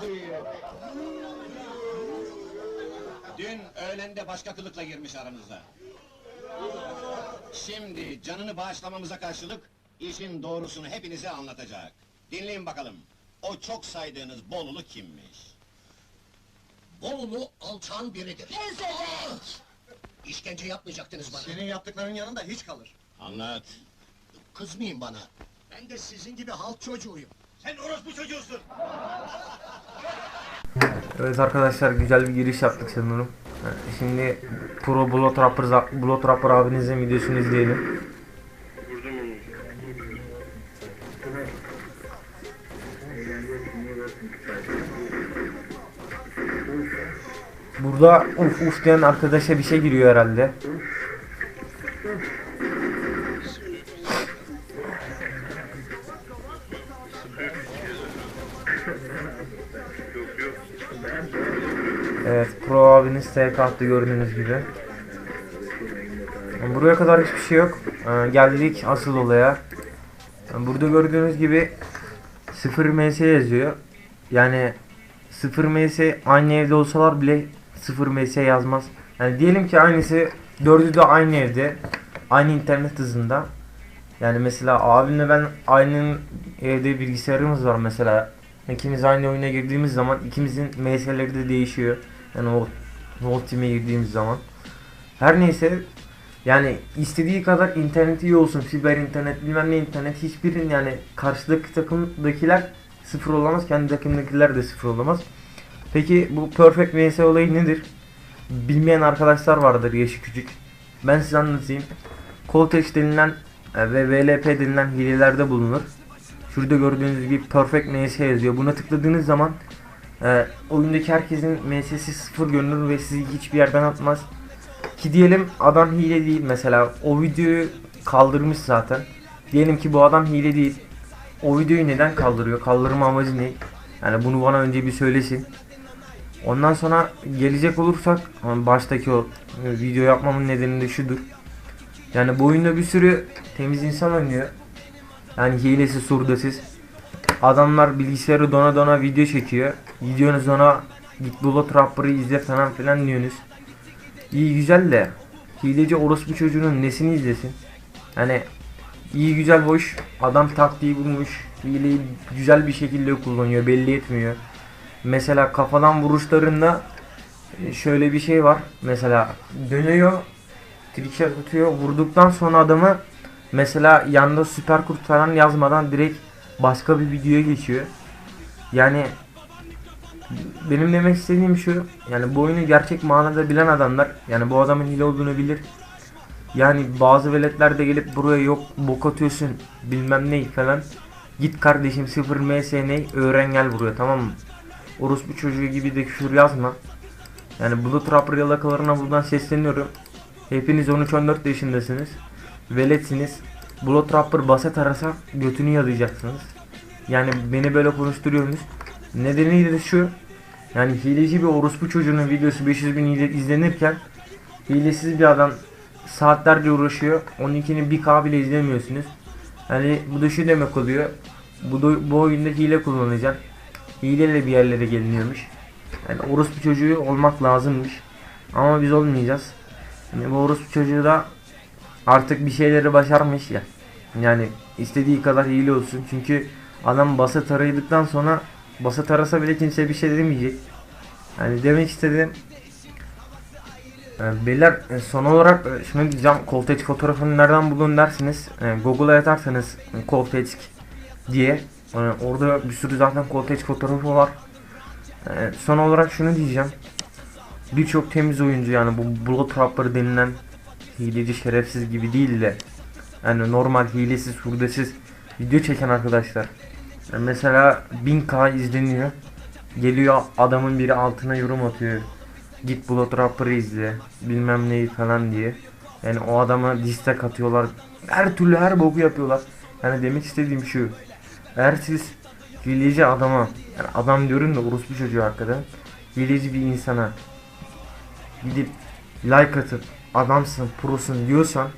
buyur. Dün öğlende başka kılıkla girmiş aramızda. Şimdi canını bağışlamamıza karşılık işin doğrusunu hepinize anlatacak. Dinleyin bakalım. O çok saydığınız Bolulu kimmiş? Bolulu alçan biridir. Pezevek! Ah! İşkence yapmayacaktınız bana. Senin yaptıkların yanında hiç kalır. Anlat. Kızmayın bana. Ben de sizin gibi halk çocuğuyum. Sen orospu çocuğusun. Evet arkadaşlar güzel bir giriş yaptık sanırım. Şimdi Pro Blood Rapper, Blood Rapper abinizin videosunu izleyelim. Burada uf uf diyen arkadaşa bir şey giriyor herhalde. Evet Pro abiniz TK attı gördüğünüz gibi. Buraya kadar hiçbir şey yok. Ee, geldik asıl olaya. Burada gördüğünüz gibi 0 ms yazıyor. Yani 0 ms aynı evde olsalar bile 0 ms yazmaz. Yani diyelim ki aynısı dördü de aynı evde. Aynı internet hızında. Yani mesela abimle ben aynı evde bilgisayarımız var mesela. İkimiz aynı oyuna girdiğimiz zaman ikimizin MS'leri de değişiyor. Yani o Volt Team'e girdiğimiz zaman. Her neyse yani istediği kadar internet iyi olsun, fiber internet, bilmem ne internet hiçbirinin yani karşıdaki takımdakiler sıfır olamaz, kendi takımdakiler de sıfır olamaz. Peki bu Perfect VS olayı nedir? Bilmeyen arkadaşlar vardır yaşı küçük. Ben size anlatayım. Coltex denilen ve VLP denilen hilelerde bulunur. Şurada gördüğünüz gibi Perfect MS yazıyor. Buna tıkladığınız zaman e, oyundaki herkesin MS'si sıfır görünür ve sizi hiçbir yerden atmaz. Ki diyelim adam hile değil mesela. O videoyu kaldırmış zaten. Diyelim ki bu adam hile değil. O videoyu neden kaldırıyor? Kaldırma amacı ne? Yani bunu bana önce bir söylesin. Ondan sonra gelecek olursak baştaki o e, video yapmamın nedeni de şudur. Yani bu oyunda bir sürü temiz insan oynuyor. Yani hilesi surdasız. Adamlar bilgisayarı dona dona video çekiyor. Gidiyorsunuz ona git Bullet Rapper'ı izle falan filan diyorsunuz. İyi güzel de hileci orospu çocuğunun nesini izlesin? Hani iyi güzel hoş adam taktiği bulmuş. Hileyi güzel bir şekilde kullanıyor belli etmiyor. Mesela kafadan vuruşlarında e, şöyle bir şey var. Mesela dönüyor trickshot atıyor vurduktan sonra adamı mesela yanda süper kurt falan yazmadan direkt başka bir videoya geçiyor. Yani benim demek istediğim şu yani bu oyunu gerçek manada bilen adamlar yani bu adamın hile olduğunu bilir. Yani bazı veletler de gelip buraya yok bok atıyorsun bilmem ne falan. Git kardeşim 0 ms ne öğren gel buraya tamam mı? Orospu çocuğu gibi de küfür yazma. Yani Blood Trapper yalakalarına buradan sesleniyorum. Hepiniz 13-14 yaşındasınız. Veletsiniz. Blood Trapper baset arasa götünü yalayacaksınız. Yani beni böyle konuşturuyorsunuz. Nedeni de şu. Yani hileci bir orospu çocuğunun videosu 500 bin izle- izlenirken hilesiz bir adam saatlerce uğraşıyor. Onunkini bir K bile izlemiyorsunuz. Yani bu da şu demek oluyor. Bu, da, bu oyunda hile kullanacaksın. Hileyle bir yerlere geliniyormuş. Yani orospu çocuğu olmak lazımmış. Ama biz olmayacağız. Yani bu orospu çocuğu da artık bir şeyleri başarmış ya. Yani istediği kadar hile olsun. Çünkü adam basa taraydıktan sonra basa tarasa bile kimse bir şey demeyecek. Yani demek istedim. Yani beyler e, son olarak e, şunu diyeceğim. Coltex fotoğrafını nereden bulun dersiniz. E, Google'a yatarsanız e, Coltex diye e, orada bir sürü zaten Coltex fotoğrafı var. E, son olarak şunu diyeceğim. Birçok temiz oyuncu yani bu Blood Trapper denilen hileci şerefsiz gibi değil de yani normal hilesiz hurdesiz video çeken arkadaşlar. Yani mesela 1000k izleniyor. Geliyor adamın biri altına yorum atıyor. Git Blood Trapper'ı izle. Bilmem neyi falan diye. Yani o adama distek atıyorlar. Her türlü her boku yapıyorlar. Yani demek istediğim şu. Eğer siz hileci adama yani adam diyorum da orospu çocuğu hakikaten. Hileci bir insana gidip like atıp adamsın prosun diyorsan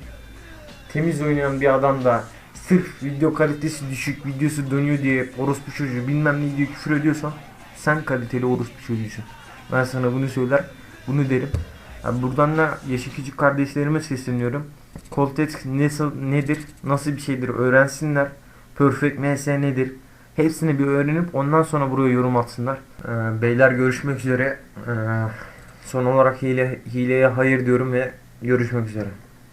temiz oynayan bir adam da sırf video kalitesi düşük videosu dönüyor diye orospu çocuğu bilmem ne diye küfür ediyorsan sen kaliteli orospu çocuğusun. Ben sana bunu söyler bunu derim. Yani buradan da yaşı küçük kardeşlerime sesleniyorum. Coltex nasıl nedir, nasıl bir şeydir öğrensinler. Perfect MS nedir? Hepsini bir öğrenip ondan sonra buraya yorum atsınlar. Ee, beyler görüşmek üzere. Ee, son olarak hile hileye hayır diyorum ve görüşmek üzere.